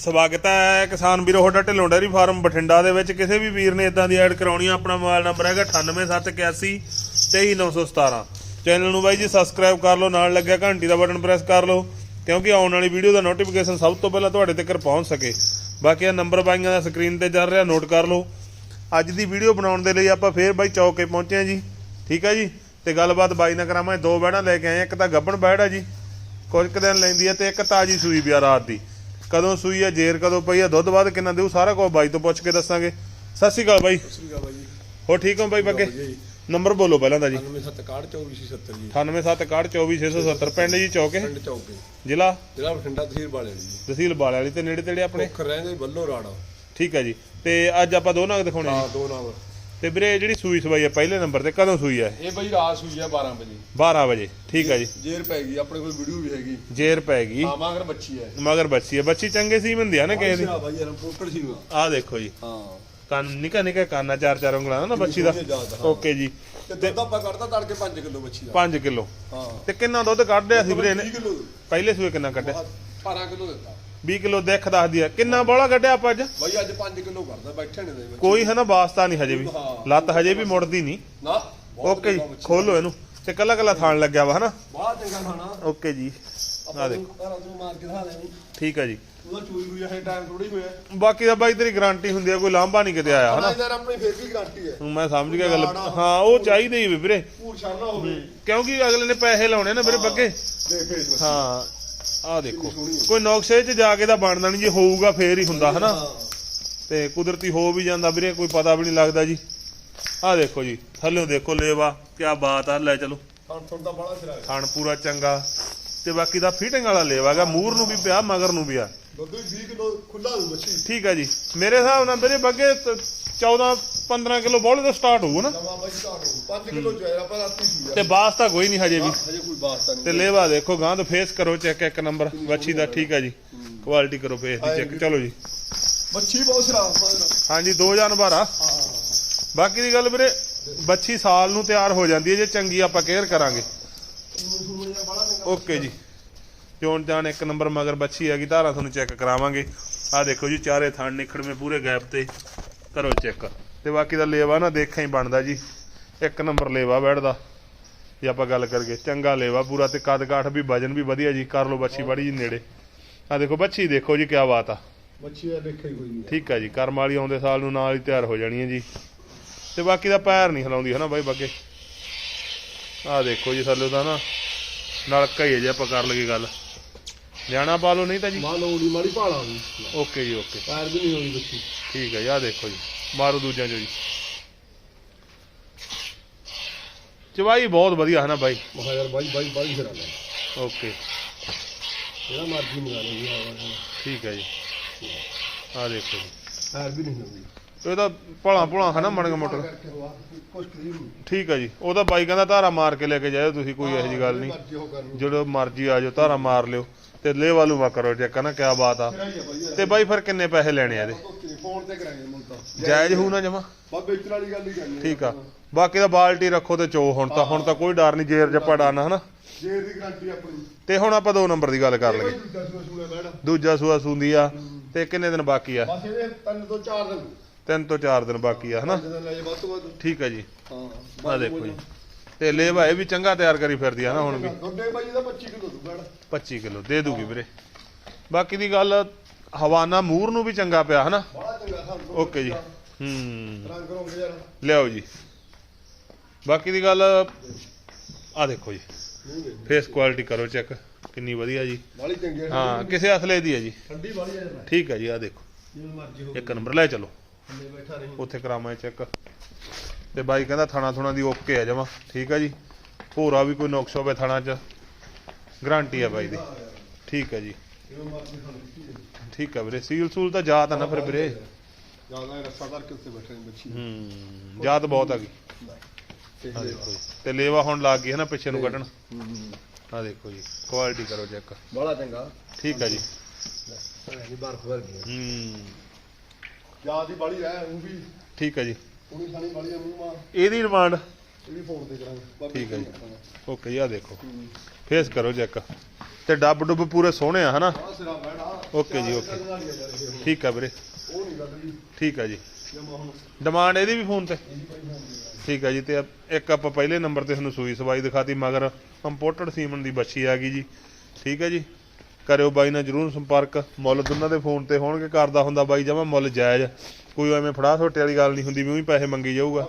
ਸਵਾਗਤ ਹੈ ਕਿਸਾਨ ਵੀਰੋ, ਤੁਹਾਡਾ ਢਿੱਲੋਂ ਡੈਰੀ ਫਾਰਮ ਬਠਿੰਡਾ ਦੇ ਵਿੱਚ। ਕਿਸੇ ਵੀ ਵੀਰ ਨੇ ਇਦਾਂ ਦੀ ਐਡ ਕਰਾਉਣੀ ਆ, ਆਪਣਾ ਮੋਬਾਈਲ ਨੰਬਰ ਹੈਗਾ 98781 23917 ਚੈਨਲ ਨੂੰ ਬਾਈ ਜੀ ਸਬਸਕ੍ਰਾਈਬ ਕਰ ਲਓ, ਨਾਲ ਲੱਗਿਆ ਘੰਟੀ ਦਾ ਬਟਨ ਪ੍ਰੈਸ ਕਰ ਲਓ, ਕਿਉਂਕਿ ਆਉਣ ਵਾਲੀ ਵੀਡੀਓ ਦਾ ਨੋਟੀਫਿਕੇਸ਼ਨ ਸਭ ਤੋਂ ਪਹਿਲਾਂ ਤੁਹਾਡੇ ਤੱਕ ਪਹੁੰਚ ਸਕੇ। ਬਾਕੀ ਆ ਨੰਬਰ ਬਾਈਆਂ ਦਾ ਸਕਰੀਨ ਤੇ ਚੱਲ ਰਿਹਾ ਨੋਟ ਕਰ ਲਓ। ਅੱਜ ਦੀ ਵੀਡੀਓ ਬਣਾਉਣ ਦੇ ਲਈ ਆਪਾਂ ਫੇਰ ਬਾਈ ਚੌਕੇ ਪਹੁੰਚੇ ਆ ਜੀ। ਠੀਕ ਹੈ ਜੀ? ਤੇ ਗੱਲਬਾਤ ਬਾਈ ਨਾਲ ਕਰਾਵਾਂਗੇ, ਦੋ ਬੈੜਾਂ ਲੈ ਕੇ ਆਏ ਇੱਕ ਤਾਂ ਗੱਬਣ ਬੈੜ ਆ ਜੀ, ਕੁਝ ਕੁ ਦਿਨ ਲੈਂਦੀ ਹੈ ਤੇ ਇੱਕ ਤਾਜੀ ਸੂਈ ਪਿਆ ਰਾਤ ਦੀ। ਕਦੋਂ ਸੂਈ ਹੈ ਜੇਰ ਕਦੋਂ ਪਈ ਹੈ ਦੁੱਧ ਬਾਅਦ ਕਿੰਨਾ ਦੇਊ ਸਾਰਾ ਕੁਝ ਬਾਈ ਤੋਂ ਪੁੱਛ ਕੇ ਦੱਸਾਂਗੇ। ਸਤਿ ਸ਼੍ਰੀ ਅਕਾਲ ਬਾਈ। ਸ੍ਰੀ ਅਕਾਲ ਬਾਈ ਜੀ ਹੋ ਠੀਕ ਹੋ ਬਾਈ ਬੱਗੇ ਨੰਬਰ ਬੋਲੋ ਪਹਿਲਾਂ ਦਾ ਜੀ। 97612470 ਜੀ। 98761242670 ਪਿੰਡ ਜੀ ਚੌਕੇ ਪਿੰਡ ਚੌਕੇ ਜ਼ਿਲ੍ਹਾ? ਜ਼ਿਲ੍ਹਾ ਬਠਿੰਡਾ ਤਹਿਸੀਲ ਵਾਲੇ ਜੀ। ਤਹਿਸੀਲ ਬਾਲੇ ਵਾਲੀ ਤੇ ਨੇੜੇ ਤੇੜੇ ਆਪਣੇ? ਰਹਿੰਦੇ ਵੱਲੋਂ ਰਾੜਾ। ਠੀਕ ਹੈ ਜੀ। ਤੇ ਅੱਜ ਆਪਾਂ ਦੋ ਨਗ ਦਿਖਾਉਣੇ ਹਾਂ ਜੀ। ਦੋ ਨਾਮ ਤੇ ਵੀਰੇ ਜਿਹੜੀ ਸੂਈ ਸਵਾਈ ਹੈ ਪਹਿਲੇ ਨੰਬਰ ਤੇ ਕਦੋਂ ਸੂਈ ਹੈ ਇਹ ਬਾਈ ਰਾਤ ਸੂਈ ਆ 12 ਵਜੇ। 12 ਵਜੇ ਠੀਕ ਹੈ ਜੀ। ਜੇਰ ਪੈ ਗਈ ਆਪਣੇ ਕੋਲ ਵੀਡੀਓ ਵੀ ਹੈਗੀ। ਜੇਰ ਪੈ ਗਈ। ਹਾਂ ਮਾਗਰ ਬੱਚੀ ਹੈ ਮਗਰ ਬੱਚੀ ਹੈ ਬੱਚੀ ਚੰਗੇ ਸੀ ਬੰਦੀ ਆ ਨਾ ਕਿਸੇ ਦੀ? ਹਾਂ ਬਾਈ ਯਾਰ ਪੋਕੜ ਸੀ ਆਹ ਦੇਖੋ ਜੀ। ਹਾਂ। ਕੰਨ ਨਿਕਾ ਨਿਕਾ ਕੰਨਾ ਚਾਰ ਚਾਰ ਉਂਗਲਾਂ ਦਾ ਨਾ ਬੱਚੀ ਦਾ। ਓਕੇ ਜੀ। ਤੇ ਦੁੱਧ ਆਪਾਂ ਕੱਢਦਾ ਤੜਕੇ 5 ਕਿਲੋ ਬੱਚੀ ਦਾ। 5 ਕਿਲੋ। ਹਾਂ। ਤੇ ਕਿੰਨਾ ਦੁੱਧ ਕੱਢਿਆ ਸੀ ਵੀਰੇ ਨੇ 20 ਕਿਲੋ। ਪਹਿਲੇ ਸੂਏ ਕਿੰਨਾ ਕੱਢਿਆ? 12 ਕਿਲੋ ਦਿੱਤਾ। 20 ਕਿਲੋ ਦੇਖ ਦੱਸਦੀ ਆ। ਕਿੰਨਾ ਬੋਲਾ ਕੱਢਿਆ ਆਪਾਂ ਅੱਜ? ਬਾਈ ਅੱਜ 5 ਕਿਲੋ ਕਰਦਾ ਬੈਠੇ ਨੇ ਦੇ ਵਿੱਚ। ਕੋਈ ਹੈ ਨਾ ਵਾਸਤਾ ਨਹੀਂ ਹਜੇ ਵੀ। ਹਾਂ। ਲੱਤ ਹਜੇ ਵੀ ਮੁੜਦੀ ਨਹੀਂ। ਨਾ ਬਹੁਤ ਓਕੇ ਜੀ ਬੱਚੀ। ਖੋਲੋ ਇਹਨੂੰ। ਤੇ ਕੱਲਾ ਕੱਲਾ ਥਾਣ ਲੱਗਿਆ ਵਾ ਹਨਾ ਬਹੁਤ ਚੰਗਾ ਖਾਣਾ। ਓਕੇ ਜੀ। ਆਪਾਂ ਦੇਖੋ। ਨੂੰ ਘਰਾਂ ਤੋਂ ਮਾਰ ਕੇ ਦਿਖਾ ਦੇਣੀ ਠੀਕ ਆ ਜੀ। ਉਹਦਾ ਚੋਰੀ ਹੋਈ ਹੈ ਟਾਈਮ ਥੋੜੀ ਹੋਇਆ। ਬਾਕੀ ਦਾ ਬਾਈ ਤੇਰੀ ਗਾਰੰਟੀ ਹੁੰਦੀ ਆ ਕੋਈ ਲਾਂਭਾ ਨਹੀਂ ਕਿਤੇ ਆਇਆ ਹਨਾ ਹਨਾ ਯਾਰ ਆਪਣੀ ਫੇਰ ਵੀ ਗਾਰੰਟੀ ਹੈ। ਹੁਣ ਮੈਂ ਸਮਝ ਗਿਆ ਗੱਲ। ਹਾਂ ਉਹ ਚਾਹੀਦੀ ਹੀ ਵੀ ਵੀਰੇ। ਭੂਰ ਛਾਣਾ ਹੋਵੇ ਕਿਉਂਕਿ ਅਗਲੇ ਨੇ ਪੈਸੇ ਲਾਉਣੇ ਨਾ ਵੀਰੇ ਬੱਗੇ ਹਾਂ। ਆਹ ਦੇਖੋ। ਕੋਈ ਨੌਕਸ਼ੇ 'ਚ ਜਾ ਕੇ ਤਾਂ ਬਣਦਾ ਨਹੀਂ ਜੇ ਹੋਊਗਾ ਫੇਰ ਹੀ ਹੁੰਦਾ ਹਨਾ? ਤੇ ਕੁਦਰਤੀ ਹੋ ਵੀ ਜਾਂਦਾ ਵੀਰੇ ਕੋਈ ਪਤਾ ਵੀ ਨਹੀਂ ਲੱਗਦਾ ਜੀ। ਆਹ ਦੇਖੋ ਜੀ ਥੱਲੇ ਦੇਖੋ ਲੇਵਾ ਕੀ ਬਾਤ ਆ ਲੈ ਚਲੋ। ਬੜਾ ਸਿਰਾ ਖਾਣ ਪੂਰਾ ਚੰਗਾ। ਤੇ ਬਾਕੀ ਦਾ ਫਿਟਿੰਗ ਵਾਲਾ ਲੇਵਾ ਹੈਗਾ ਮੂਰ ਨੂੰ ਵੀ ਪਿਆ ਮਗਰ ਨੂੰ ਵੀ ਆ। ਦੁੱਧ ਵੀ 20 ਕਿਲੋ ਖੁੱਲਾ ਮੱਛੀ। ਠੀਕ ਆ ਜੀ। ਮੇਰੇ ਹਿਸਾਬ ਨਾਲ ਵੀਰੇ ਬੱਗੇ 14 15 ਕਿਲੋ ਬੋਲੇ ਤੋਂ ਸਟਾਰਟ ਹੋਊ ਨਾ। ਨਵਾਂ ਮੱਛੀ ਦਾ 5 ਕਿਲੋ ਜੋ ਹੈ ਆਪਾਂ ਰਾਤੀ ਸੀ ਤੇ ਬਾਸ ਤਾਂ ਕੋਈ ਨਹੀਂ ਹਜੇ ਵੀ। ਹਜੇ ਕੋਈ ਬਾਤ ਨਹੀਂ। ਤੇ ਲੇਵਾ ਦੇਖੋ ਗਾਂ ਤੋਂ ਫੇਸ ਕਰੋ ਚੈੱਕ ਇੱਕ ਨੰਬਰ ਵੱਛੀ ਦਾ ਠੀਕ ਆ ਜੀ। ਕੁਆਲਿਟੀ ਕਰੋ ਫੇਸ ਦੀ ਚੈੱਕ ਚਲੋ ਜੀ। ਮੱਛੀ ਬਹੁਤ ਸਿਰਾ ਮਗਰ ਹਾਂਜੀ ਦੋ ਜਾਨਵਰ ਆ ਹਾਂ। ਬਾਕੀ ਦੀ ਗੱਲ ਵੀਰੇ ਬੱਚੀ ਸਾਲ ਨੂੰ ਤਿਆਰ ਹੋ ਜਾਂਦੀ ਹੈ ਜੇ ਚੰਗੀ ਆਪਾਂ ਕੇਅਰ ਕਰਾਂਗੇ। ਓਕੇ ਜੀ। ਜੋਨ ਜਾਨ ਇੱਕ ਨੰਬਰ ਮਗਰ ਬੱਚੀ ਹੈਗੀ ਧਾਰਾ ਤੁਹਾਨੂੰ ਚੈੱਕ ਕਰਾਵਾਂਗੇ। ਆ ਦੇਖੋ ਜੀ ਚਾਰੇ ਥਣ ਨਿਖੜਵੇਂ ਪੂਰੇ ਗੈਪ ਤੇ। ਕਰੋ ਚੈੱਕ ਤੇ ਬਾਕੀ ਦਾ ਲੇਵਾ ਨਾ ਦੇਖਾਂ ਹੀ ਬਣਦਾ ਜੀ। ਇੱਕ ਨੰਬਰ ਲੇਵਾ ਬੈਠਦਾ। ਜੇ ਆਪਾਂ ਗੱਲ ਕਰੀਏ ਚੰਗਾ ਲੇਵਾ ਪੂਰਾ ਤੇ ਕੱਦ ਕਾਠ ਵੀ ਵਜਨ ਵੀ ਵਧੀਆ ਜੀ। ਕਰ ਲਓ ਬੱਚੀ ਬੜੀ ਜੀ ਨੇੜੇ। ਆ ਦੇਖੋ ਬੱਚੀ ਦੇਖੋ ਜੀ ਕੀ ਬਾਤ ਆ। ਮੱਛੀ ਦਾ ਦੇਖਿਆ ਹੀ ਕੋਈ ਨਹੀਂ ਠੀਕ ਆ ਜੀ ਕਰਮ ਵਾਲੀ ਆਉਂਦੇ ਸਾਲ ਨੂੰ ਨਾਲ ਹੀ ਤਿਆਰ ਹੋ ਜਾਣੀ ਹੈ ਜੀ। ਤੇ ਬਾਕੀ ਦਾ ਪੈਰ ਨਹੀਂ ਹਿਲਾਉਂਦੀ ਹੈ ਨਾ ਬਾਈ ਬੱਗੇ? ਆ ਦੇਖੋ ਜੀ ਥੱਲੇ ਦਾ ਨਾ ਨਲਕਾ ਹੀ ਹੈ ਜੇ ਆਪਾਂ ਕਰ ਲਈਏ ਗੱਲ। ਲਿਆਣਾ ਪਾ ਲਓ ਨਹੀਂ ਤਾਂ ਜੀ। ਮਾਂ ਲੋੜੀ ਮਾੜੀ ਭਾਲਾ ਓਕੇ ਜੀ ਓਕੇ। ਪੈਰ ਵੀ ਨਹੀਂ ਹੋਈ ਬੱਚੀ ਠੀਕ ਹੈ ਆ ਦੇਖੋ ਜੀ। ਮਾਰੋ ਦੂਜਿਆਂ ਚੋਂ ਜੀ। ਚਵਾਈ ਬਹੁਤ ਵਧੀਆ ਹੈ ਨਾ ਬਾਈ? ਮਹਾ ਯਾਰ ਬਾਈ ਬਾਈ ਬਾਈ ਸਿਰਾ ਲੈ ਓਕੇ। ਜਿਹੜਾ ਮਰਜ਼ੀ ਮੰਗਾ ਲਓ ਜੀ ਠੀਕ ਹੈ ਜੀ। ਆ ਦੇਖੋ ਜੀ। ਪੈਰ ਵੀ ਨਹੀਂ ਹੋਈ ਇਹ ਤਾਂ ਭਲਾ ਭਲਾ ਨਾ ਮਣਗ ਮੋਟਰ। ਕੁਛ ਕਰੀ ਨਹੀਂ। ਠੀਕ ਹੈ ਜੀ। ਉਹ ਤਾਂ ਬਾਈ ਕਹਿੰਦਾ ਧਾਰਾ ਮਾਰ ਕੇ ਲੈ ਕੇ ਜਾਇਓ ਤੁਸੀਂ ਕੋਈ ਇਹੋ ਜੀ ਗੱਲ ਨਹੀਂ। ਮਰਜ਼ੀ ਉਹ ਕਰਨੀ ਜਦੋਂ ਮਰਜ਼ੀ ਆ ਜਾਓ ਧਾਰਾ ਮਾਰ ਲਿਓ। ਤੇ ਲੇਵਾ ਲੂਵਾ ਕਰੋ ਚੈੱਕ ਨਾ ਕਿਆ ਬਾਤ ਆ। ਸਿਰਾ ਹੀ ਆ ਬਾਈ ਯਾਰ ਤੇ ਬਾਈ ਫਿਰ ਕਿੰਨੇ ਪੈਸੇ ਲੈਣੇ ਆ ਇਹਦੇ? ਫੋਨ ਤੇ ਕਰਾਂਗੇ ਮੁੰਡਾ ਤਾਂ। ਜਾਇਜ਼ ਹੋਊ ਨਾ ਜਮਾ? ਬਾ ਵੇਚਣ ਵਾਲੀ ਗੱਲ ਹੀ ਕਰਨੀ ਠੀਕ ਆ। ਬਾਕੀ ਦਾ ਬਾਲਟੀ ਰੱਖੋ ਤੇ ਚੋ ਹੁਣ ਤਾਂ। ਹੁਣ ਤਾਂ ਕੋਈ ਡਰ ਨਹੀਂ ਜੇਰ ਜੱਪਾ ਡਾਨਾ ਹਨਾ? ਜੇ ਦੀ ਗਾਰੰਟੀ ਆਪਣੀ। ਤੇ ਹੁਣ ਆਪਾਂ ਦੋ ਨੰਬਰ ਦੀ ਗੱਲ ਕਰ ਲਈਏ। ਦੂਜਾ ਸੂਆ ਸੂਆ ਬੈਠ ਦੂਜਾ ਸੂਆ ਸੁੰਦੀ ਆ। ਤੇ ਕਿੰਨੇ ਦਿਨ ਬਾਕੀ ਆ? ਬਸ ਇਹਦੇ ਤਿੰਨ ਤੋਂ ਚਾਰ ਦਿਨ। ਤਿੰਨ ਤੋਂ ਚਾਰ ਦਿਨ ਬਾਕੀ ਆ ਹਨਾ? ਪੰਜ ਦਿਨ ਲੈ ਜੇ ਵੱਧ ਤੋਂ ਵੱਧ। ਠੀਕ ਆ ਜੀ। ਹਾਂ ਆ ਦੇਖੋ ਜੀ। ਤੇ ਲੇਵਾ ਇਹ ਵੀ ਚੰਗਾ ਤਿਆਰ ਕਰੀ ਫਿਰਦੀ ਆ ਨਾ ਹੁਣ ਵੀ। ਗੱਡੇ ਬਾਈ ਦਾ 25 ਕਿਲੋ ਦੂ ਬੈਠ 25 ਕਿਲੋ ਦੇ ਦੂਗੀ ਵੀਰੇ। ਬਾਕੀ ਦੀ ਗੱਲ ਹਵਾਨਾ ਮੂਰ ਨੂੰ ਵੀ ਚੰਗਾ ਪਿਆ ਹਨਾ? ਬੜਾ ਚੰਗਾ ਸਾਨੂੰ ਓਕੇ ਜੀ। ਹੂੰ। ਰੰਗ ਰੋਂਗ ਯਾਰ। ਲਿਆਓ ਜੀ। ਬਾਕੀ ਦੀ ਗੱਲ ਆ ਦੇਖੋ ਜੀ। ਫੇਸ ਕੁਆਲਿਟੀ ਕਰੋ ਚੈੱਕ ਕਿੰਨੀ ਵਧੀਆ ਜੀ। ਬਾਲੀ ਚੰਗੀ ਹੈ ਹਾਂ ਕਿਸੇ ਅਸਲੇ ਦੀ ਹੈ ਜੀ। ਠੰਡੀ ਬਾਲੀ ਹੈ ਠੀਕ ਹੈ ਜੀ ਆ ਦੇਖੋ। ਜਿਵੇਂ ਮਰਜ਼ੀ ਇੱਕ ਨੰਬਰ ਲੈ ਚਲੋ। ਥੱਲੇ ਬੈਠਾ ਰਹੀ। ਉੱਥੇ ਕਰਾਵਾਂ ਚੈੱਕ ਤੇ ਬਾਈ ਕਹਿੰਦਾ ਥਣਾ ਥੁਣਾ ਦੀ ਓਕੇ ਆ ਜਮਾ। ਠੀਕ ਹੈ ਜੀ। ਭੋਰਾ ਵੀ ਕੋਈ ਨੁਕਸ ਹੋਵੇ ਥਣਾ 'ਚ। ਗਾਰੰਟੀ ਹੈ ਬਾਈ ਦੀ। ਠੀਕ ਹੈ ਜੀ। ਜਿਵੇਂ ਮਰਜ਼ੀ ਠੀਕ ਹੈ ਵੀਰੇ ਸੀਲ ਸੂਲ ਤਾਂ ਜਾਤ ਆ ਨਾ ਫਿਰ ਵੀਰੇ। ਜ਼ਿਆਦਾ ਰੱਸਾ ਧਰ ਕੇ ਉੱਤੇ ਬੈਠੇ ਨੇ ਬੱਚੀ। ਹੂੰ ਜਾਤ ਬਹੁਤ ਆ ਗਈ। ਤੇ ਆ ਦੇਖੋ ਜੀ ਤੇ ਲੇਵਾ ਹੁਣ ਲੱਗ ਗਈ ਹੈ ਨਾ ਪਿੱਛੇ ਨੂੰ ਕੱਢਣ। ਆ ਦੇਖੋ ਜੀ ਕੁਆਲਿਟੀ ਕਰੋ ਚੈੱਕ ਬੜਾ ਚੰਗਾ। ਠੀਕ ਹੈ ਜੀ। ਨਹੀਂ ਬਰਫ ਵਰਗੀ ਹੂੰ। ਜ਼ਿਆਦਾ ਦੀ ਬਾਲੀ ਹੈ ਉਹ ਵੀ। ਠੀਕ ਹੈ ਜੀ। ਉਹਨੀ ਸਾਨੀ ਹੈ ਮੂੰਹ ਮਾ। ਇਹਦੀ ਡਿਮਾਂਡ ਇਹ ਵੀ ਫੋਨ ਤੇ ਕਰਾਂਗੇ। ਬਾਕੀ ਠੀਕ ਹੈ ਜੀ। ਓਕੇ ਜੀ ਆ ਦੇਖੋ। ਫੇਸ ਕਰੋ ਚੈੱਕ। ਤੇ ਡੱਬ ਡੁੱਬ ਪੂਰੇ ਸੋਹਣੇ ਆ ਹਨਾ? ਸਿਰਾ ਬੈਠਾ ਓਕੇ ਜੀ, ਓਕੇ। ਠੀਕ ਆ ਵੀਰੇ। ਨਹੀਂ ਠੀਕ ਆ ਜੀ। ਜਮਾ ਹੁਣ। ਡਿਮਾਂਡ ਇਹਦੀ ਵੀ ਫੋਨ ਤੇ? ਠੀਕ ਆ ਜੀ ਤੇ ਇੱਕ ਆਪਾਂ ਪਹਿਲੇ ਨੰਬਰ ਤੇ ਤੁਹਾਨੂੰ ਸੂਈ ਸਵਾਈ ਦਿਖਾਤੀ ਮਗਰ ਇੰਪੋਰਟਡ ਸੀਮਨ ਦੀ ਬੱਚੀ ਆ ਗਈ ਜੀ। ਠੀਕ ਹੈ ਜੀ। ਕਰਿਓ ਬਾਈ ਨਾਲ ਜਰੂਰ ਸੰਪਰਕ। ਮੁੱਲ ਦੋਨਾਂ ਦੇ ਫੋਨ ਤੇ ਹੋਣਗੇ ਕਰਦਾ ਹੁੰਦਾ ਬਾਈ ਜਮਾ ਮੁੱਲ ਜਾਇਜ਼। ਕੋਈ ਐਵੇਂ ਫੜਾ ਛੋਟੇ ਵਾਲੀ ਗੱਲ ਨਹੀਂ ਹੁੰਦੀ ਵੀ ਉਹੀ ਪੈਸੇ ਮੰਗੀ ਜਾਊਗਾ।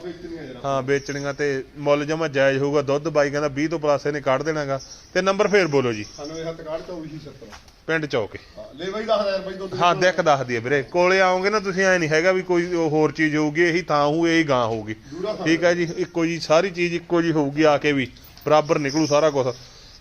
ਹਾਂ ਵੇਚਣੀਆਂ ਤੇ ਮੁੱਲ ਜਮਾ ਜਾਇਜ਼ ਹੋਊਗਾ। ਦੁੱਧ ਬਾਈ ਕਹਿੰਦਾ 20 ਤੋਂ ਪਲੱਸ ਇਹਨੇ ਕੱਢ ਦੇਣਾਗਾ। ਤੇ ਨੰਬਰ ਫੇਰ ਬੋਲੋ ਜੀ। ਸਾਨੂੰ ਇਹ ਹੱਥ ਕਾੜ ਤੋਂ ਉਹੀ 70 ਪਿੰਡ ਚੌਕੇ ਲੈ ਬਾਈ 10000 ਬਾਈ ਦੁੱਧ ਹਾਂ ਦੇਖ ਦੱਸ ਦਈਏ ਵੀਰੇ। ਕੋਲੇ ਆਓਗੇ ਨਾ ਤੁਸੀਂ ਐ ਨਹੀਂ ਹੈਗਾ ਵੀ ਕੋਈ ਹੋਰ ਚੀਜ਼ ਹੋਊਗੀ ਇਹੀ ਥਾਂ ਹੋਊ ਇਹੀ ਗਾਂ ਹੋਊਗੀ। ਠੀਕ ਹੈ ਜੀ ਇੱਕੋ ਜੀ ਸਾਰੀ ਚੀਜ਼ ਇੱਕੋ ਜੀ ਹੋਊਗੀ ਆ ਕੇ ਵੀ। ਬਰਾਬਰ ਨਿਕਲੂ ਸਾਰਾ ਕੁਝ